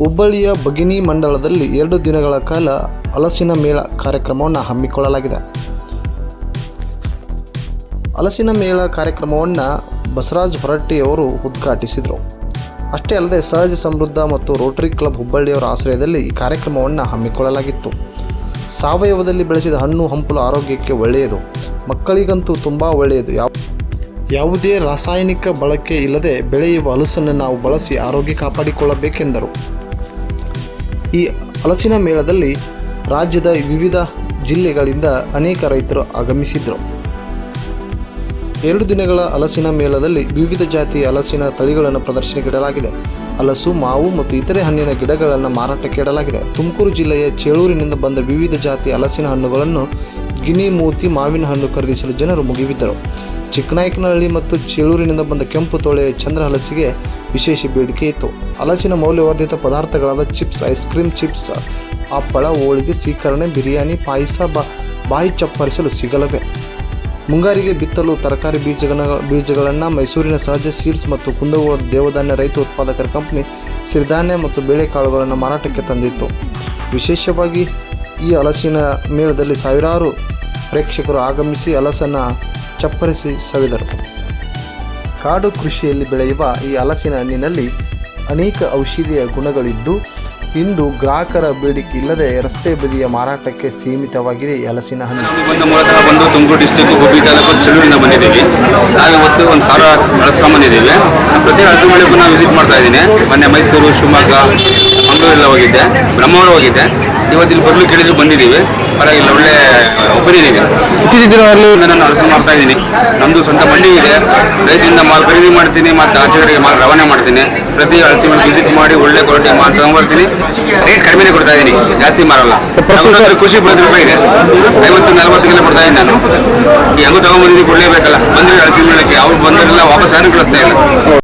ಹುಬ್ಬಳ್ಳಿಯ ಭಗಿನಿ ಮಂಡಲದಲ್ಲಿ ಎರಡು ದಿನಗಳ ಕಾಲ ಹಲಸಿನ ಮೇಳ ಕಾರ್ಯಕ್ರಮವನ್ನು ಹಮ್ಮಿಕೊಳ್ಳಲಾಗಿದೆ. ಹಲಸಿನ ಮೇಳ ಕಾರ್ಯಕ್ರಮವನ್ನು ಬಸವರಾಜ್ ಹೊರಟ್ಟಿಯವರು ಉದ್ಘಾಟಿಸಿದರು. ಅಷ್ಟೇ ಅಲ್ಲದೆ ಸಹಜ ಸಮೃದ್ಧ ಮತ್ತು ರೋಟರಿ ಕ್ಲಬ್ ಹುಬ್ಬಳ್ಳಿಯವರ ಆಶ್ರಯದಲ್ಲಿ ಈ ಕಾರ್ಯಕ್ರಮವನ್ನು ಹಮ್ಮಿಕೊಳ್ಳಲಾಗಿತ್ತು. ಸಾವಯವದಲ್ಲಿ ಬೆಳೆಸಿದ ಹಣ್ಣು ಹಂಪಲು ಆರೋಗ್ಯಕ್ಕೆ ಒಳ್ಳೆಯದು. ಮಕ್ಕಳಿಗಂತೂ ತುಂಬ ಒಳ್ಳೆಯದು. ಯಾವ ಯಾವುದೇ ರಾಸಾಯನಿಕ ಬಳಕೆ ಇಲ್ಲದೆ ಬೆಳೆಯುವ ಹಲಸನ್ನು ನಾವು ಬಳಸಿ ಆರೋಗ್ಯ ಕಾಪಾಡಿಕೊಳ್ಳಬೇಕೆಂದರು. ಈ ಹಲಸಿನ ಮೇಳದಲ್ಲಿ ರಾಜ್ಯದ ವಿವಿಧ ಜಿಲ್ಲೆಗಳಿಂದ ಅನೇಕ ರೈತರು ಆಗಮಿಸಿದ್ದರು ಎರಡು ದಿನಗಳ ಹಲಸಿನ ಮೇಳದಲ್ಲಿ ವಿವಿಧ ಜಾತಿಯ ಹಲಸಿನ ತಳಿಗಳನ್ನು ಪ್ರದರ್ಶನಕ್ಕೆ ಇಡಲಾಗಿದೆ ಹಲಸು, ಮಾವು ಮತ್ತು ಇತರೆ ಹಣ್ಣಿನ ಗಿಡಗಳನ್ನು ಮಾರಾಟಕ್ಕೆ ಇಡಲಾಗಿದೆ ತುಮಕೂರು ಜಿಲ್ಲೆಯ ಚೇಳೂರಿನಿಂದ ಬಂದ ವಿವಿಧ ಜಾತಿಯ ಹಲಸಿನ ಹಣ್ಣುಗಳನ್ನು ಗಿನಿ ಮೂತಿ, ಮಾವಿನ ಹಣ್ಣು ಖರೀದಿಸಲು ಜನರು ಮುಗಿಬಿದ್ದರು. ಚಿಕ್ಕನಾಯಕನಹಳ್ಳಿ ಮತ್ತು ಚೇಳೂರಿನಿಂದ ಬಂದ ಕೆಂಪು ತೋಳೆ ಚಂದ್ರ ಹಲಸಿಗೆ ವಿಶೇಷ ಬೇಡಿಕೆ ಇತ್ತು. ಹಲಸಿನ ಮೌಲ್ಯವರ್ಧಿತ ಪದಾರ್ಥಗಳಾದ ಚಿಪ್ಸ್, ಐಸ್ ಕ್ರೀಮ್ ಚಿಪ್ಸ್, ಹಪ್ಪಳ, ಹೋಳಿಗೆ, ಸೀಕರಣೆ, ಬಿರಿಯಾನಿ, ಪಾಯಸ, ಬಾ, ಬಾಯಿ ಚಪ್ಪರಿಸಲು ಸಿಗಲವೆ. ಮುಂಗಾರಿಗೆ ಬಿತ್ತಲು ತರಕಾರಿ ಬೀಜಗಳ ಬೀಜಗಳನ್ನು ಮೈಸೂರಿನ ಸಹಜ ಸೀಡ್ಸ್ ಮತ್ತು ಕುಂದಗೋಳದ ದೇವಧಾನ್ಯ ರೈತ ಉತ್ಪಾದಕರ ಕಂಪನಿ ಸಿರಿಧಾನ್ಯ ಮತ್ತು ಬೇಳೆಕಾಳುಗಳನ್ನು ಮಾರಾಟಕ್ಕೆ ತಂದಿತ್ತು. ವಿಶೇಷವಾಗಿ ಈ ಹಲಸಿನ ಮೇಳದಲ್ಲಿ ಸಾವಿರಾರು ಪ್ರೇಕ್ಷಕರು ಆಗಮಿಸಿ ಹಲಸನ್ನು ಚಪ್ಪರಿಸಿ ಸವಿದರು. ಕಾಡು ಕೃಷಿಯಲ್ಲಿ ಬೆಳೆಯುವ ಈ ಹಲಸಿನ ಹಣ್ಣಿನಲ್ಲಿ ಅನೇಕ ಔಷಧೀಯ ಗುಣಗಳಿದ್ದು, ಇಂದು ಗ್ರಾಹಕರ ಬೇಡಿಕೆ ಇಲ್ಲದೆ ರಸ್ತೆ ಬದಿಯ ಮಾರಾಟಕ್ಕೆ ಸೀಮಿತವಾಗಿದೆ ಹಲಸಿನ ಹಣ್ಣು. ಮೂಲತಃ ಬಂದು ತುಮಕೂರು ಡಿಸ್ಟಿಕ್ ಹುಬ್ಬಳ್ಳಿ ತಾಲೂಕು ಚೆಲುವಿನಿಂದ ಬಂದಿದ್ದೀವಿ. ನಾವು ಇವತ್ತು ಒಂದು ಸಾವಿರ ಹಲಸು ಬಂದಿದ್ದೀವಿ ಪ್ರತಿ ಮೇಳಕ್ಕೂ ನಾವು ವಿಸಿಟ್ ಮಾಡ್ತಾ ಇದ್ದೀನಿ. ಮೊನ್ನೆ ಮೈಸೂರು, ಶಿವಮೊಗ್ಗ, ಮಂಗಳೂರೆಲ್ಲ ಹೋಗಿದ್ದೆ. ಬ್ರಹ್ಮಾವರ ಹೋಗಿದ್ದೆ. ಇವತ್ತು ಇಲ್ಲಿ ಬರಲು ಕೇಳಿದ್ರು ಬಂದಿದ್ದೀವಿ. ಪರವಾಗಿಲ್ಲ ಒಳ್ಳೆ ಒಬ್ಬರಿದ್ದೀವಿ ಇತ್ತೀಚಿನ ದಿನಗಳಲ್ಲಿ ನಾನು ಹಲಸು ಮಾಡ್ತಾ ಇದ್ದೀನಿ. ನಮ್ಮದು ಸ್ವಂತ ಮಂಡಿ ಇದೆ. ರೈತರಿಂದ ಮಾಲ್ ಖರೀದಿ ಮಾಡ್ತೀನಿ ಮತ್ತು ಆಚೆ ಕಡೆಗೆ ಮಾಲ್ ರವಾನೆ ಮಾಡ್ತೀನಿ. ಪ್ರತಿ ಹಲಸಿ ವಿಸಿಟ್ ಮಾಡಿ ಒಳ್ಳೆ ಕ್ವಾಲಿಟಿ ಮಾಲ್ ತಗೊಂಡ್ಬರ್ತೀನಿ ರೇಟ್ ಕಡಿಮೆನೇ ಕೊಡ್ತಾ ಇದ್ದೀನಿ. ಜಾಸ್ತಿ ಮಾರಲ್ಲ. ಖುಷಿ ಬೆಳೆದ ರೂಪಾಯಿ ಇದೆ. ಐವತ್ತು ನಲವತ್ತಿಗೆಲ್ಲ ಕೊಡ್ತಾ ಇದ್ದೀನಿ ನಾನು. ಹೆಂಗೂ ತಗೊಂಡ್ಬಂದಿದ್ದು ಕೊಡಲೇಬೇಕಲ್ಲ. ಬಂದರೆ ಹಲಸಿನ ಮೇಳಕ್ಕೆ. ಅವ್ರು ಬಂದರೆಲ್ಲ ವಾಪಸ್ ಯಾರು ಕಳಿಸ್ತಾ ಇಲ್ಲ.